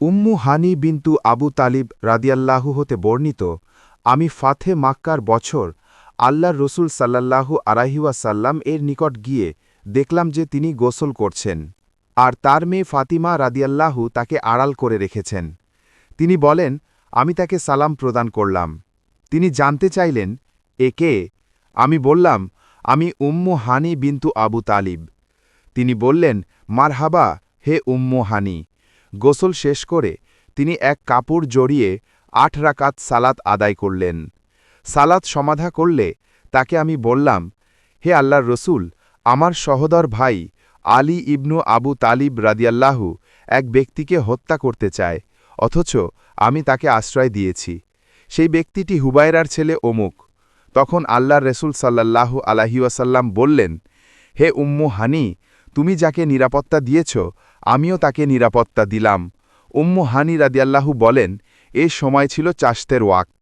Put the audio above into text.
উম্মু হানি বিন্তু আবু তালিব রাদিয়াল্লাহু হতে বর্ণিত, আমি ফাথে মাক্কার বছর আল্লাহর রসুল সাল্লাল্লাহু আলাইহুয়াসাল্লাম এর নিকট গিয়ে দেখলাম যে তিনি গোসল করছেন, আর তার মেয়ে ফাতিমা রাদিয়াল্লাহু তাকে আড়াল করে রেখেছেন। তিনি বলেন, আমি তাকে সালাম প্রদান করলাম। তিনি জানতে চাইলেন, এ কে? আমি বললাম, আমি উম্মু হানি বিন্তু আবু তালিব। তিনি বললেন, মারহাবা, হে উম্মু হানি। গোসল শেষ করে তিনি এক কাপড় জড়িয়ে আট রাকাত সালাত আদায় করলেন। সালাত সমাধা করলে তাকে আমি বললাম, হে আল্লাহর রসুল, আমার সহদর ভাই আলী ইবনু আবু তালিব রাদিয়াল্লাহু এক ব্যক্তিকে হত্যা করতে চায়, অথচ আমি তাকে আশ্রয় দিয়েছি। সেই ব্যক্তিটি হুবায়রার ছেলে অমুক। তখন আল্লাহর রসুল সাল্লাল্লাহু আলাহিউসাল্লাম বললেন, হে উম্মু হানি, তুমি যাকে নিরাপত্তা দিয়েছ আমিও তাকে নিরাপত্তা দিলাম। উম্মু হানি রাদিয়াল্লাহু বলেন এ সময় ছিল চাষতের ওয়াক্ত।